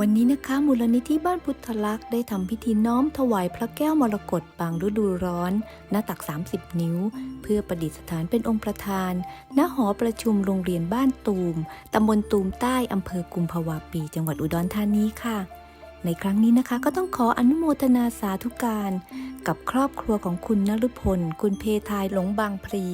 วันนี้นะคะมูลนิธิบ้านพุทธลักษ์ได้ทำพิธีน้อมถวายพระแก้วมรกตบางฤดูร้อน หน้าตัก 30 นิ้ว เพื่อประดิษฐานเป็นองค์ประธาน ณหอประชุมโรงเรียนบ้านตูมตำบลตูมใต้อำเภอกุมภาวาปี จังหวัดอุดรธานีค่ะ ในครั้งนี้นะคะก็ต้องขออนุโมทนาสาธุการ กับครอบครัวของคุณนฤพล คุณเพทายหลงบางพลี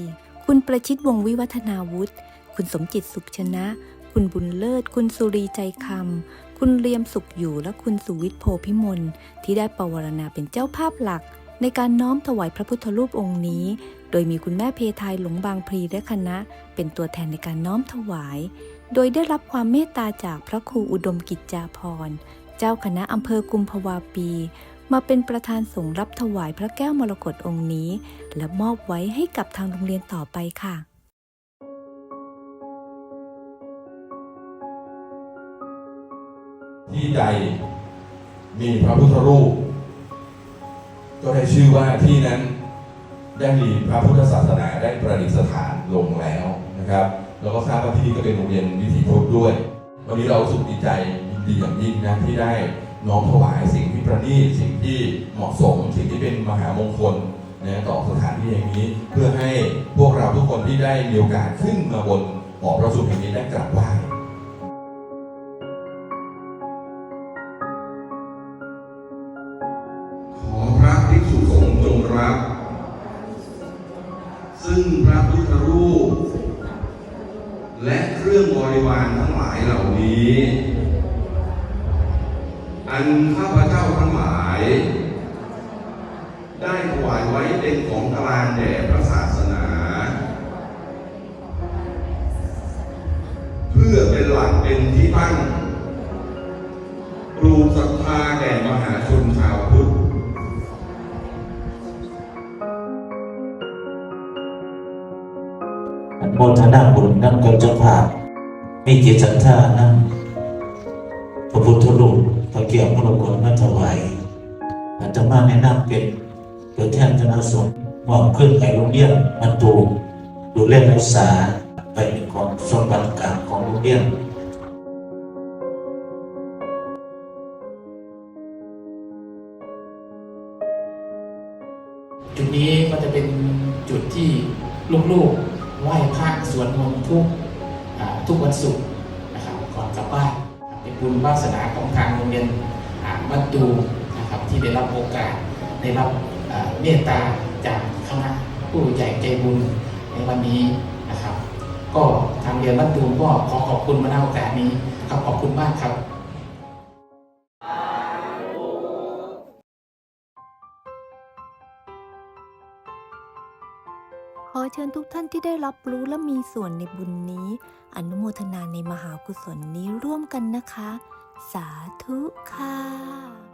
คุณประชิตวงวิวัฒนาวุฒิคุณสมจิตสุขชนะ คุณบุญเลิศ คุณสุรีใจคำ คุณเรียมสุขอยู่และคุณสุวิทย์โพพิมลที่ได้ประวรณาเป็นเจ้าภาพหลัก ในการน้อมถวายพระพุทธรูปองค์นี้ โดยมีคุณแม่เพทายหลงบางพลีและคณะ เป็นตัวแทนในการน้อมถวาย โดยได้รับความเมตตาจากพระครูอุดมกิจจาภรเจ้าคณะอำเภอกุมภวาปี มาเป็นประธานสงฆ์รับถวายพระแก้วมรกตองค์นี้ และมอบไว้ให้กับทางโรงเรียนต่อไปค่ะ ที่ใดมีพระพุทธรูป ก็ได้ชื่อว่าที่นั้นได้มีพระพุทธศาสนาได้ประดิษฐานลงแล้วนะครับแล้วก็ทราบว่าที่นี่ก็เป็นโรงเรียนวิถีพุทธด้วย วันนี้เราสุขดีใจยินดีอย่างยิ่งนะที่ได้น้อมถวายสิ่งที่ประณีตสิ่งที่เหมาะสม สิ่งที่เป็นมหามงคลนะต่อสถานที่แห่งนี้ เพื่อให้พวกเราทุกคนที่ได้มีโอกาสขึ้นมาบนหอประชุมแห่งนี้ได้กราบไหว้ รับซึ่งพระพุทธรูป และเครื่องบริวารทั้งหลายเหล่านี้ อันข้าพเจ้าทั้งหลาย ได้ถวายไว้เป็นของกลางแด่พระศาสนา เพื่อเป็นหลักเป็นที่ตั้งปลูกศรัทธาแก่มหาชน โมทนาบุญนั่งกับเจ้าภาพมีจิตศรัทธานั่งพระพุทธรูปพระเกี่ยวมรกตมาถวายอาตมาแนะนำเป็นตัวแทนคณะสงฆ์มอบขึ้นให้โรงเรียนมาตูดูแลรักษาไปเป็นของสมบัติกางของโรงเรียนจุดนี้ก็จะเป็นจุดที่ลูกๆ ไหว้พระสวดมนต์ทุกทุกวันศุกร์นะครับก่อนกลับบ้านเป็นบุญวาสนาของทางโรงเรียนอ่าบ้านตูนะครับที่ได้รับโอกาสได้รับเมตตาจากคณะผู้ใหญ่ใจบุญในวันนี้นะครับ ก็ทางเรียนบ้านตูก็ขอขอบคุณมาณโอกาสนี้ครับขอบคุณมากครับ ขอเชิญทุกท่านที่ได้รับรู้และมีส่วนในบุญนี้ อนุโมทนาในมหากุศลนี้ร่วมกันนะคะ สาธุค่ะ